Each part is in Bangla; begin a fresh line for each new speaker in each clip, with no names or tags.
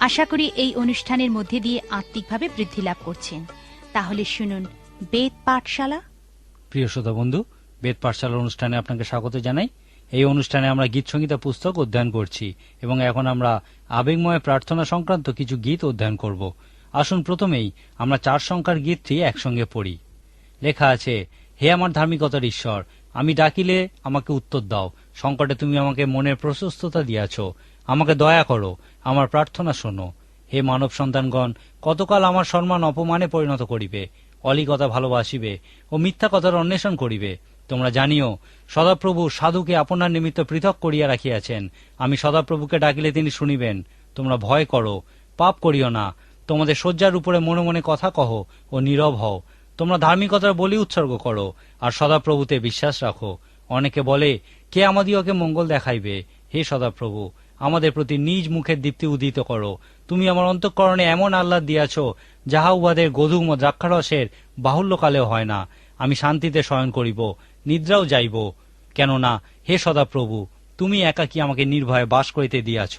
আশা করি এই অনুষ্ঠানের মধ্যে দিয়ে আত্মিকভাবে বৃদ্ধি লাভ করছেন। তাহলে শুনুন, বেদ পাঠশালা।
প্রিয় শ্রোতা বন্ধু, বেদ পাঠশালার অনুষ্ঠানে আপনাকে স্বাগত জানাই। এই অনুষ্ঠানে আমরা গীত সঙ্গীতা পুস্তক অধ্যয়ন করছি এবং এখন আমরা আবেগময় প্রার্থনা সংক্রান্ত কিছু গীত অধ্যয়ন করব। আসুন প্রথমেই আমরা চার সংখ্যার গীতটি একসঙ্গে পড়ি। লেখা আছে, হে আমার ধার্মিকতার ঈশ্বর, আমি ডাকিলে আমাকে উত্তর দাও। সংকটে তুমি আমাকে মনের প্রশস্ততা দিয়াছ। আমাকে দয়া করো, আমার প্রার্থনা শোনো। হে মানব সন্তানগণ, কতকাল আমার সম্মান অপমানে পরিণত করিবে? অলিকতা ভালোবাসিবে ও মিথ্যা কথার অন্বেষণ করিবে। তোমরা জানিও, সদাপ্রভু সাধুকে আপনার নিমিত্ত পৃথক করিয়া রাখিয়াছেন। আমি সদাপ্রভুকে ডাকিলে তিনি শুনিবেন। তোমরা ভয় করো, পাপ করিও না। তোমাদের শয্যার উপরে মনে মনে কথা কহ ও নীরব হও। তোমরা ধার্মিকতার বলি উৎসর্গ করো আর সদাপ্রভুতে বিশ্বাস রাখো। অনেকে বলে, কে আমাদিওকে মঙ্গল দেখাইবে? হে সদাপ্রভু আমাদের প্রতি নিজ মুখের দীপ্তি উদিত করো। তুমি আমার অন্তঃকরণে এমন আহ্লাদ দিয়াছ, যাহা উহাদের গধুম ও দ্রাক্ষারসের বাহুল্যকালেও হয় না। আমি শান্তিতে শয়ন করিব, নিদ্রাও যাইব। কেননা, হে সদাপ্রভু, তুমি একাকী আমাকে নির্ভয়ে বাস করিতে দিয়াছ।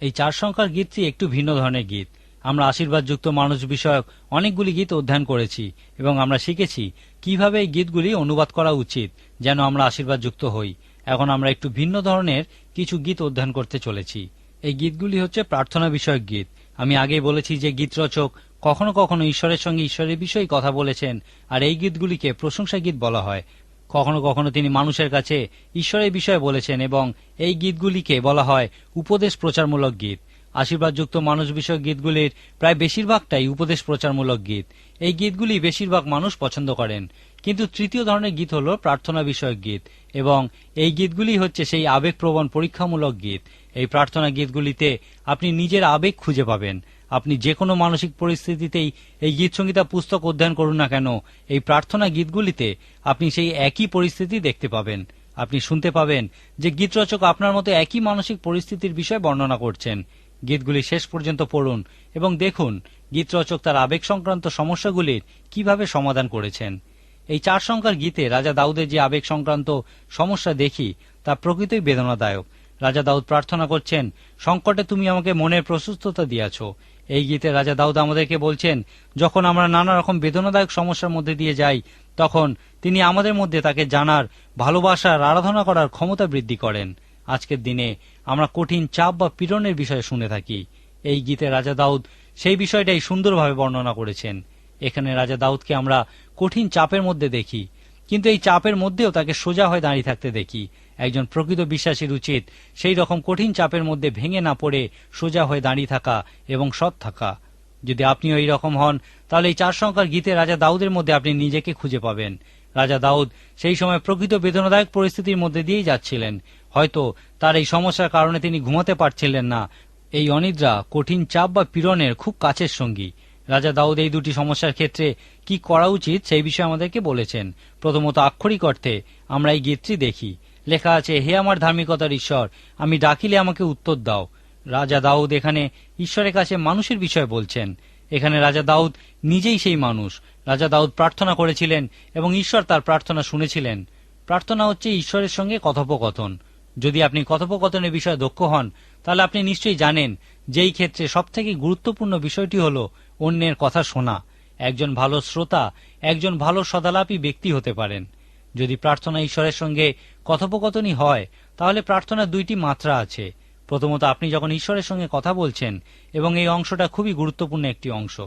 এই চার সংখ্যার গীতটি একটু ভিন্ন ধরনের গীত। আমরা আশীর্বাদযুক্ত মানুষ বিষয়ক অনেকগুলি গীত অধ্যয়ন করেছি এবং আমরা শিখেছি কীভাবে এই গীতগুলি অনুবাদ করা উচিত, যেন আমরা আশীর্বাদযুক্ত হই। এখন আমরা একটু ভিন্ন ধরনের কিছু গীত অধ্যয়ন করতে চলেছি। এই গীতগুলি হচ্ছে প্রার্থনা বিষয়ক গীত। আমি আগেই বলেছি যে গীত রচক কখনো কখনো ঈশ্বরের সঙ্গে ঈশ্বরের বিষয়ে কথা বলেছেন, আর এই গীতগুলিকে প্রশংসা গীত বলা হয়। কখনো কখনো তিনি মানুষের কাছে ঈশ্বরের বিষয়ে বলেছেন এবং এই গীতগুলিকে বলা হয় উপদেশ প্রচারমূলক গীত। আশীর্বাদযুক্ত মানুষ বিষয়ক গীতগুলির প্রায় বেশিরভাগটাই উপদেশ প্রচারমূলক গীত। এই গীতগুলি বেশিরভাগ মানুষ পছন্দ করেন। কিন্তু তৃতীয় ধরনের গীত হল প্রার্থনা বিষয়ক গীত এবং এই গীতগুলি হচ্ছে সেই আবেগপ্রবণ পরীক্ষামূলক গীত। এই প্রার্থনা গীতগুলিতে আপনি নিজের আবেগ খুঁজে পাবেন। আপনি যে কোনো মানসিক পরিস্থিতিতেই এই গীত সঙ্গীতা পুস্তক অধ্যয়ন করুন না কেন, এই প্রার্থনা গীতগুলিতে আপনি সেই একই পরিস্থিতি দেখতে পাবেন। আপনি শুনতে পাবেন যে গীতরচক আপনার মতো একই মানসিক পরিস্থিতির বিষয়ে বর্ণনা করছেন। গীতগুলি শেষ পর্যন্ত পড়ুন এবং দেখুন গীতরচক তার আবেগ সংক্রান্ত সমস্যাগুলির কীভাবে সমাধান করেছেন। এই চার সংখ্যার গীতে রাজা দাউদের যে আবেগ সংক্রান্ত সমস্যা দেখি, তা প্রকৃতই বেদনাদায়ক। রাজা দাউদ প্রার্থনা করছেন, সংকটে তুমি আমাকে মনের প্রশস্ততা দিয়াছ। এই গীতে রাজা দাউদ আমাদেরকে বলছেন, যখন আমরা নানা রকম বেদনাদায়ক সমস্যার মধ্যে দিয়ে যাই, তখন তিনি আমাদের মধ্যে তাকে জানার, ভালোবাসার, আরাধনা করার ক্ষমতা বৃদ্ধি করেন। আজকের দিনে আমরা কঠিন চাপ বা পীড়নের বিষয়ে শুনে থাকি। এই গীতে রাজা দাউদ সেই বিষয়টাই সুন্দরভাবে বর্ণনা করেছেন। এখানে রাজা দাউদকে আমরা কঠিন চাপের মধ্যে দেখি, কিন্তু এই চাপের মধ্যেও তাকে সোজা হয়ে দাঁড়িয়ে থাকতে দেখি। একজন প্রকৃত বিশ্বাসীর উচিত সেই রকম কঠিন চাপের মধ্যে ভেঙে না পড়ে সোজা হয়ে দাঁড়িয়ে থাকা এবং সৎ থাকা। যদি আপনিও এই রকম হন, তাহলে এই চার সংখ্যার গীতে রাজা দাউদের মধ্যে আপনি নিজেকে খুঁজে পাবেন। রাজা দাউদ সেই সময় প্রকৃত বেদনাদায়ক পরিস্থিতির মধ্যে দিয়েই যাচ্ছিলেন। হয়তো তার এই সমস্যার কারণে তিনি ঘুমাতে পারছিলেন না। এই অনিদ্রা, কঠিন চাপ বা পীড়নের খুব কাছের সঙ্গী। রাজা দাউদ এই দুটি সমস্যার ক্ষেত্রে কি করা উচিত সেই বিষয়ে আমাদেরকে বলেছেন। প্রথমত আক্ষরিক অর্থে, আমরা এই গীতটি দেখি। লেখা আছে, হে আমার ধার্মিকতার ঈশ্বর, আমি ডাকিলে আমাকে উত্তর দাও। রাজা দাউদ এখানে ঈশ্বরের কাছে মানুষের বিষয় বলছেন। এখানে রাজা দাউদ নিজেই সেই মানুষ। রাজা দাউদ প্রার্থনা করেছিলেন এবং ঈশ্বর তার প্রার্থনা শুনেছিলেন। প্রার্থনা হচ্ছে ঈশ্বরের সঙ্গে কথোপকথন। যদি আপনি কথোপকথনের বিষয়ে দক্ষ হন, তাহলে আপনি নিশ্চয়ই জানেন যে এই ক্ষেত্রে সবথেকে গুরুত্বপূর্ণ বিষয়টি হল অন্যের কথা শোনা। একজন ভালো শ্রোতা, একজন ভালো সদালাপী ব্যক্তি হতে পারেন। যদি প্রার্থনা ঈশ্বরের সঙ্গে কথোপকথনই হয়, তাহলে প্রার্থনার দুইটি মাত্রা আছে। প্রথমত, আপনি যখন ঈশ্বরের সঙ্গে কথা বলছেন, এবং এই অংশটা খুবই গুরুত্বপূর্ণ একটি অংশ।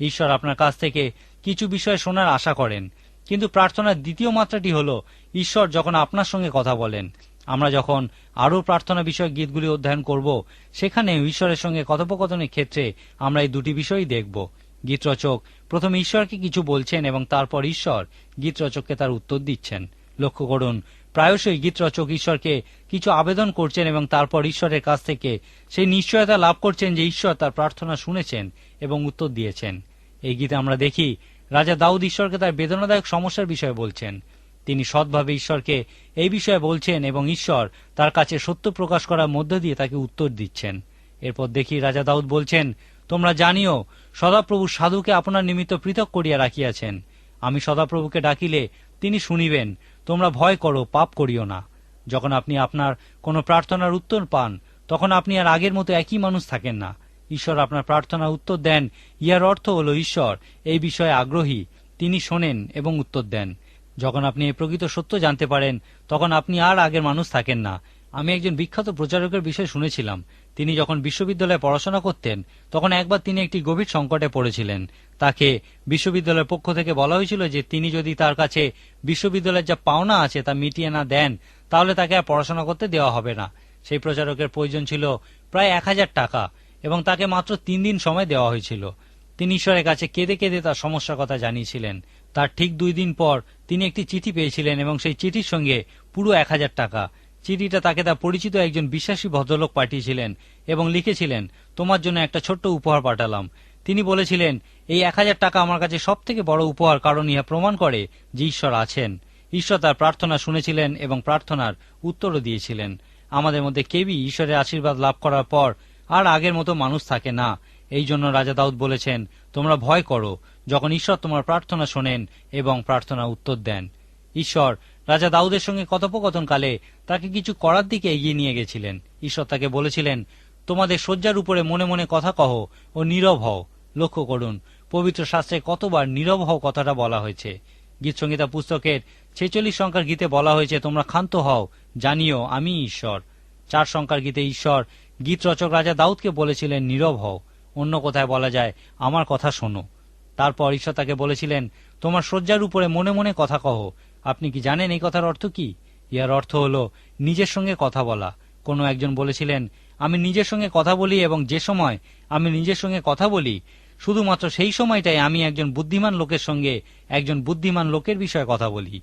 ঈশ্বর আপনার কাছ থেকে কিছু বিষয় শোনার আশা করেন। কিন্তু প্রার্থনার দ্বিতীয় মাত্রাটি হল, ঈশ্বর যখন আপনার সঙ্গে কথা বলেন আমরা যখন আরও প্রার্থনা বিষয়ক গীতগুলি অধ্যয়ন করব, সেখানে ঈশ্বরের সঙ্গে কথোপকথনের ক্ষেত্রে আমরা এই দুটি বিষয়ই দেখব। গীতরচক প্রথমে ঈশ্বরকে কিছু বলছেন এবং তারপর ঈশ্বর গীতরচককে তার উত্তর দিচ্ছেন। লক্ষ্য করুন, প্রায়শই গীতরচক ঈশ্বরকে কিছু আবেদন করছেন এবং তারপর ঈশ্বরের কাছ থেকে সেই নিশ্চয়তা লাভ করছেন যে ঈশ্বর তার প্রার্থনা শুনেছেন এবং উত্তর দিয়েছেন। এই গীতে আমরা দেখি, রাজা দাউদ ঈশ্বরকে তার বেদনাদায়ক সমস্যার বিষয়ে বলছেন। তিনি সৎভাবে ঈশ্বরকে এই বিষয়ে বলছেন এবং ঈশ্বর তার কাছে সত্য প্রকাশ করার মধ্য দিয়ে তাকে উত্তর দিচ্ছেন। এরপর দেখি রাজা দাউদ বলছেন, তোমরা জানিও, সদাপ্রভু সাধুকে আপনার নিমিত্ত পৃথক করিয়া রাখিয়াছেন। আমি সদাপ্রভুকে ডাকিলে তিনি শুনিবেন, তোমরা ভয় করো, পাপ করিও না। যখন আপনি আপনার কোনো প্রার্থনার উত্তর পান, তখন আপনি আর আগের মতো একই মানুষ থাকেন না। ঈশ্বর আপনার প্রার্থনার উত্তর দেন ইহার অর্থ হল, ঈশ্বর, এই বিষয়ে আগ্রহী। তিনি শোনেন এবং উত্তর দেন। যখন আপনি এই প্রকৃত সত্য জানতে পারেন, তখন আপনি আর আগের মানুষ থাকেন না। আমি একজন বিখ্যাত প্রচারকের বিষয়ে শুনেছিলাম। তিনি যখন বিশ্ববিদ্যালয়ে পড়াশোনা করতেন, তখন একবার তিনি একটি গভীর সংকটে পড়েছিলেন। তাকে বিশ্ববিদ্যালয়ের পক্ষ থেকে বলা হয়েছিল যে, তিনি যদি তার কাছে বিশ্ববিদ্যালয়ের যা পাওনা আছে তা মিটিয়ে না দেন, তাহলে তাকে আর পড়াশোনা করতে দেওয়া হবে না। সেই প্রচারকের প্রয়োজন ছিল প্রায় এক হাজার টাকা, এবং তাকে মাত্র তিন দিন সময় দেওয়া হয়েছিল। তিনি ঈশ্বরের কাছে কেঁদে কেঁদে তার সমস্যার কথা জানিয়েছিলেন। তার ঠিক দুই দিন পর তিনি একটি চিঠি পেয়েছিলেন এবং সেই চিঠির সঙ্গে পুরো এক হাজার টাকা। চিঠিটা তাকে তার পরিচিত একজন বিশ্বাসী ভদ্রলোক পাঠিয়েছিলেন এবং লিখেছিলেন, তোমার জন্য একটা ছোট্ট উপহার পাঠালাম। তিনি বলেছিলেন, এই এক হাজার টাকা আমার কাছে সব থেকে বড় উপহার কারণ ইহা প্রমাণ করে যে ঈশ্বর আছেন। ঈশ্বর তার প্রার্থনা শুনেছিলেন এবং প্রার্থনার উত্তরও দিয়েছিলেন। আমাদের মধ্যে কেবি ঈশ্বরের আশীর্বাদ লাভ করার পর আর আগের মতো মানুষ থাকে না। এই জন্য রাজা দাউদ বলেছেন, তোমরা ভয় করো। যখন ঈশ্বর তোমার প্রার্থনা শোনেন এবং প্রার্থনা উত্তর দেন। ঈশ্বর, রাজা দাউদের সঙ্গে কথোপকথনকালে তাকে কিছু করার দিকে এগিয়ে নিয়ে গেছিলেন। ঈশ্বর তাকে বলেছিলেন, তোমাদের শয্যার উপরে মনে মনে কথা কহ ও নীরব হও। লক্ষ্য করুন, পবিত্র শাস্ত্রে কতবার নীরব হও কথাটা বলা হয়েছে। গীতসংগীতা পুস্তকের ছেচল্লিশ সংখ্যার গীতে বলা হয়েছে, তোমরা ক্ষান্ত হও, জানিও আমি ঈশ্বর। চার সংখ্যার গীতে ঈশ্বর গীত রচক রাজা দাউদকে বলেছিলেন, নীরব হও। অন্য কোথায় বলা যায়, আমার কথা শোনো। তারপর ঈশ্বর তাকে বলেছিলেন, তোমার শয্যার উপরে মনে মনে কথা কহ। আপনি কি জানেন এই কথার অর্থ কি? ইয়ার অর্থ হলো, নিজের সঙ্গে কথা বলা। কোনো একজন বলেছিলেন, আমি নিজের সঙ্গে কথা বলি এবং যে সময় আমি নিজের সঙ্গে কথা বলি, শুধুমাত্র সেই সময়টাই আমি একজন বুদ্ধিমান লোকের সঙ্গে একজন বুদ্ধিমান লোকের বিষয়ে কথা বলি।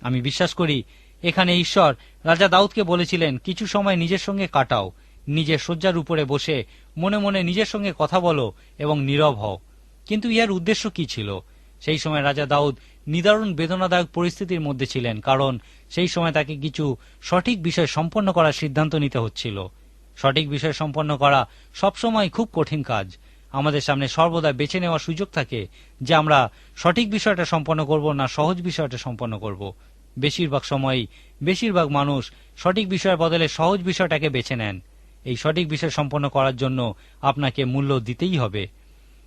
আমি বিশ্বাস করি, এখানে ঈশ্বর রাজা দাউদকে বলেছিলেন, কিছু সময় নিজের সঙ্গে কাটাও, নিজের শয্যার উপরে বসে মনে মনে নিজের সঙ্গে কথা বলো এবং নীরব হও। কিন্তু ইহার উদ্দেশ্য কি ছিল? সেই সময় রাজা দাউদ নিদারুণ বেদনাদায়ক পরিস্থিতির মধ্যে ছিলেন, কারণ সেই সময় তাকে কিছু সঠিক বিষয় সম্পন্ন করার সিদ্ধান্ত নিতে হচ্ছিল। সঠিক বিষয় সম্পন্ন করা সবসময় খুব কঠিন কাজ। আমাদের সামনে সর্বদা বেছে নেওয়ার সুযোগ থাকে যে আমরা সঠিক বিষয়টা সম্পন্ন করব না সহজ বিষয়টা সম্পন্ন করব। বেশিরভাগ সময়ই বেশিরভাগ মানুষ সঠিক বিষয়ের বদলে সহজ বিষয়টাকে বেছে নেন। এই সঠিক বিষয় সম্পন্ন করার জন্য আপনাকে মূল্য দিতেই হবে।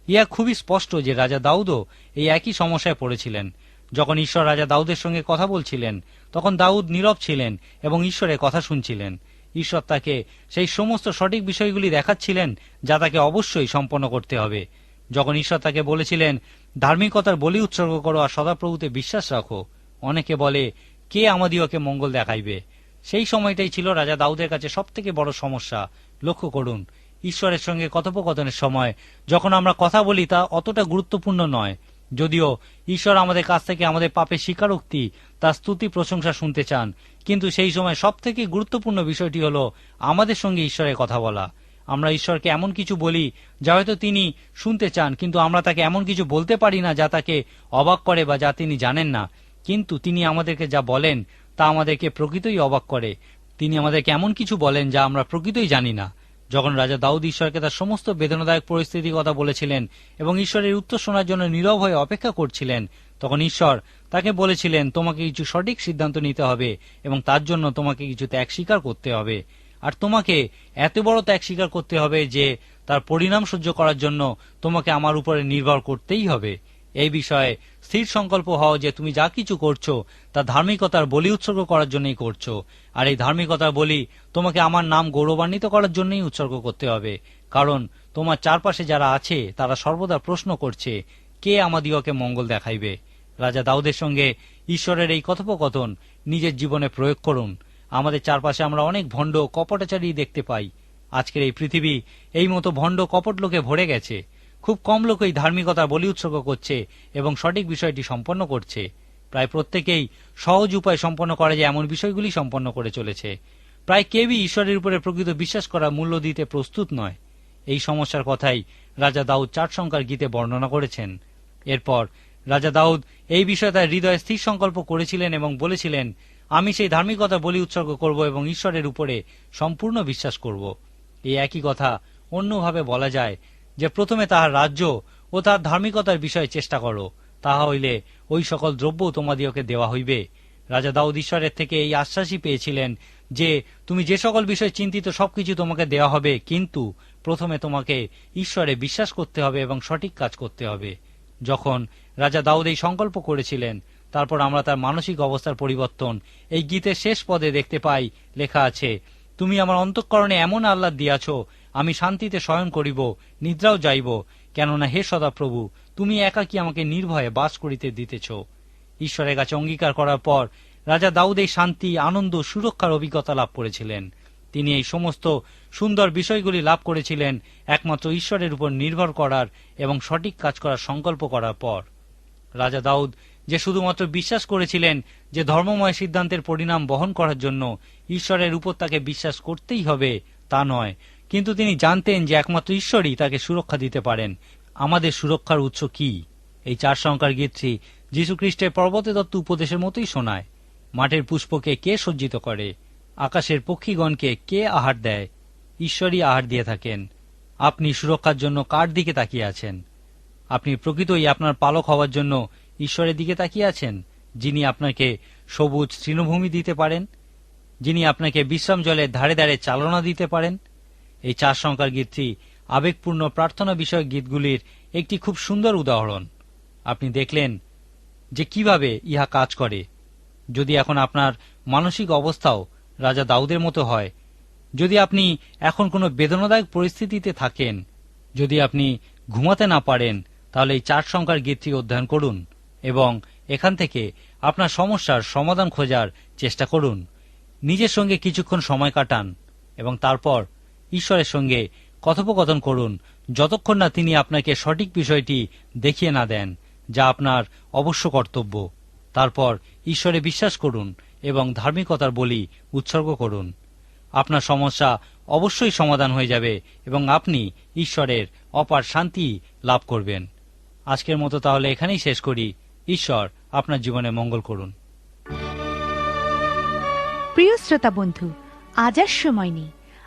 ইয়া খুবই স্পষ্ট যে রাজা দাউদও এই একই সমস্যায় পড়েছিলেন। যখন ঈশ্বর রাজা দাউদের সঙ্গে কথা বলছিলেন, তখন দাউদ নীরব ছিলেন এবং ঈশ্বরের কথা শুনছিলেন। ঈশ্বর তাকে সেই সমস্ত সঠিক বিষয়গুলি দেখাচ্ছিলেন যা তাকে অবশ্যই সম্পন্ন করতে হবে। যখন ঈশ্বর তাকে বলেছিলেন, ধার্মিকতার বলি উৎসর্গ করো আর সদাপ্রভুতে বিশ্বাস রাখো। অনেকে বলে, কে আমাদিওকে মঙ্গল দেখাইবে? সেই সময়টাই ছিল রাজা দাউদের কাছে সব থেকে বড় সমস্যা। লক্ষ্য করুন, ঈশ্বরের সঙ্গে কথোপকথনের সময় যখন আমরা কথা বলি তা অতটা গুরুত্বপূর্ণ নয়। যদিও ঈশ্বর আমাদের কাছ থেকে আমাদের পাপের স্বীকারোক্তি, তার স্তুতি প্রশংসা শুনতে চান, কিন্তু সেই সময় সব থেকে গুরুত্বপূর্ণ বিষয়টি হল আমাদের সঙ্গে ঈশ্বরের কথা বলা। আমরা ঈশ্বরকে এমন কিছু বলি যা হয়তো তিনি শুনতে চান, কিন্তু আমরা তাকে এমন কিছু বলতে পারি না যা তাকে অবাক করে বা যা তিনি জানেন না। কিন্তু তিনি আমাদেরকে যা বলেন তা আমাদেরকে প্রকৃতই অবাক করে। তিনি আমাদেরকে এমন কিছু বলেন যা আমরা প্রকৃতই জানি না। যখন রাজা দাউদ ঈশ্বরকে তার সমস্ত বেদনাদায়ক পরিস্থিতির কথা বলেছিলেন এবং ঈশ্বরের উত্তর শোনার জন্য নীরব হয়ে অপেক্ষা করছিলেন, তখন ঈশ্বর তাকে বলেছিলেন, তোমাকে কিছু সঠিক সিদ্ধান্ত নিতে হবে এবং তার জন্য তোমাকে কিছু ত্যাগ স্বীকার করতে হবে। আর তোমাকে এত বড় ত্যাগ স্বীকার করতে হবে যে তার পরিণাম সহ্য করার জন্য তোমাকে আমার উপরে নির্ভর করতেই হবে। এই বিষয়ে স্থির সংকল্প হও যে তুমি যা কিছু করছ, তা ধার্মিকতার বলি উৎসর্গ করার জন্যই করছ। আর এই ধার্মিকতার বলি তোমাকে আমার নাম গৌরবান্বিত করার জন্যই উৎসর্গ করতে হবে। কারণ তোমার চারপাশে যারা আছে, তারা সর্বদা প্রশ্ন করছে, কে আমাদিওকে মঙ্গল দেখাইবে? রাজা দাউদের সঙ্গে ঈশ্বরের এই কথোপকথন নিজের জীবনে প্রয়োগ করুন। আমাদের চারপাশে আমরা অনেক ভণ্ড কপটাচারী দেখতে পাই। আজকের এই পৃথিবী এই মতো ভণ্ড কপট লোকে ভরে গেছে। খুব কম লোকই ধার্মিকতার বলি উৎসর্গ করছে এবং সঠিক বিষয়টি সম্পন্ন করছে। প্রায় প্রত্যেকেই সহজ উপায় সম্পন্ন করা যায় এমন বিষয়গুলি সম্পন্ন করে চলেছে। প্রায় কেউই ঈশ্বরের উপরে প্রকৃত বিশ্বাস করা মূল্য দিতে প্রস্তুত নয়। এই সমস্যার কথাই রাজা দাউদ চার সংখ্যার গীতে বর্ণনা করেছেন। এরপর রাজা দাউদ এই বিষয়ে তার হৃদয়ে স্থির সংকল্প করেছিলেন এবং বলেছিলেন, আমি সেই ধার্মিকতা বলি উৎসর্গ করব এবং ঈশ্বরের উপরে সম্পূর্ণ বিশ্বাস করব। এই একই কথা অন্যভাবে বলা যায় যে প্রথমে তাহার রাজ্য ও তাহার ধার্মিকতার বিষয়ে চেষ্টা করো, তাহা হইলে ওই সকল দ্রব্য তোমাদিওকে দেওয়া হইবে। রাজা দাউদ ঈশ্বরের থেকে এই আশ্বাসই পেয়েছিলেন যে, তুমি যে সকল বিষয়ে চিন্তিত, সবকিছু তোমাকে দেওয়া হবে, কিন্তু প্রথমে তোমাকে ঈশ্বরে বিশ্বাস করতে হবে এবং সঠিক কাজ করতে হবে। যখন রাজা দাউদ এই সংকল্প করেছিলেন, তারপর আমরা তার মানসিক অবস্থার পরিবর্তন এই গীতের শেষ পদে দেখতে পাই, লেখা আছে, তুমি আমার অন্তঃকরণে এমন আহ্লাদ দিয়াছ আমি শান্তিতে শয়ন করিব, নিদ্রাও যাইব। কেননা হে সদাপ্রভু, তুমি একাকী আমাকে নির্ভয়ে বাস করিতে দিতেছ? ঈশ্বরের কাছে অঙ্গীকার করার পর রাজা দাউদ এই শান্তি, আনন্দ, সুরক্ষার অভিজ্ঞতা লাভ করেছিলেন। তিনি এই সমস্ত সুন্দর বিষয়গুলি লাভ করেছিলেন একমাত্র ঈশ্বরের উপর নির্ভর করার এবং সঠিক কাজ করার সংকল্প করার পর। রাজা দাউদ যে শুধুমাত্র বিশ্বাস করেছিলেন যে ধর্মময় সিদ্ধান্তের পরিণাম বহন করার জন্য ঈশ্বরের উপর তাকে বিশ্বাস করতেই হবে, তা নয়। কিন্তু তিনি জানতেন যে একমাত্র ঈশ্বরই তাকে সুরক্ষা দিতে পারেন। আমাদের সুরক্ষার উৎস কি? এই চার সংখ্যার গীতটি যীশুখ্রিস্টের পর্বতে দত্ত উপদেশের মতোই শোনায়। মাঠের পুষ্পকে কে সজ্জিত করে? আকাশের পক্ষীগণকে কে আহার দেয়? ঈশ্বরই আহার দিয়ে থাকেন। আপনি সুরক্ষার জন্য কার দিকে তাকিয়ে আছেন? আপনি প্রকৃতই আপনার পালক হওয়ার জন্য ঈশ্বরের দিকে তাকিয়ে আছেন, যিনি আপনাকে সবুজ তৃণভূমি দিতে পারেন, যিনি আপনাকে বিশ্রাম জলের ধারে ধারে চালনা দিতে পারেন এই চার সংখ্যার গীতটি আবেগপূর্ণ প্রার্থনা বিষয়ক গীতগুলির একটি খুব সুন্দর উদাহরণ। আপনি দেখলেন যে কীভাবে ইহা কাজ করে। যদি এখন আপনার মানসিক অবস্থাও রাজা দাউদের মতো হয়, যদি আপনি এখন কোনো বেদনাদায়ক পরিস্থিতিতে থাকেন, যদি আপনি ঘুমাতে না পারেন, তাহলে এই চার সংখ্যার গীতটি অধ্যয়ন করুন এবং এখান থেকে আপনার সমস্যার সমাধান খোঁজার চেষ্টা করুন। নিজের সঙ্গে কিছুক্ষণ সময় কাটান এবং তারপর ঈশ্বরের সঙ্গে কথোপকথন করুন, যতক্ষণ না তিনি আপনাকে সঠিক বিষয়টি দেখিয়ে না দেন, যা আপনার অবশ্য কর্তব্য। তারপর ঈশ্বরে বিশ্বাস করুন এবং ধার্মিকতার বলি উৎসর্গ করুন। আপনার সমস্যা অবশ্যই সমাধান হয়ে যাবে এবং আপনি ঈশ্বরের অপার শান্তি লাভ করবেন। আজকের মতো তাহলে এখানেই শেষ করি। ঈশ্বর আপনার জীবনে মঙ্গল করুন।
প্রিয় শ্রোতা বন্ধু, আজ আর সময় নেই।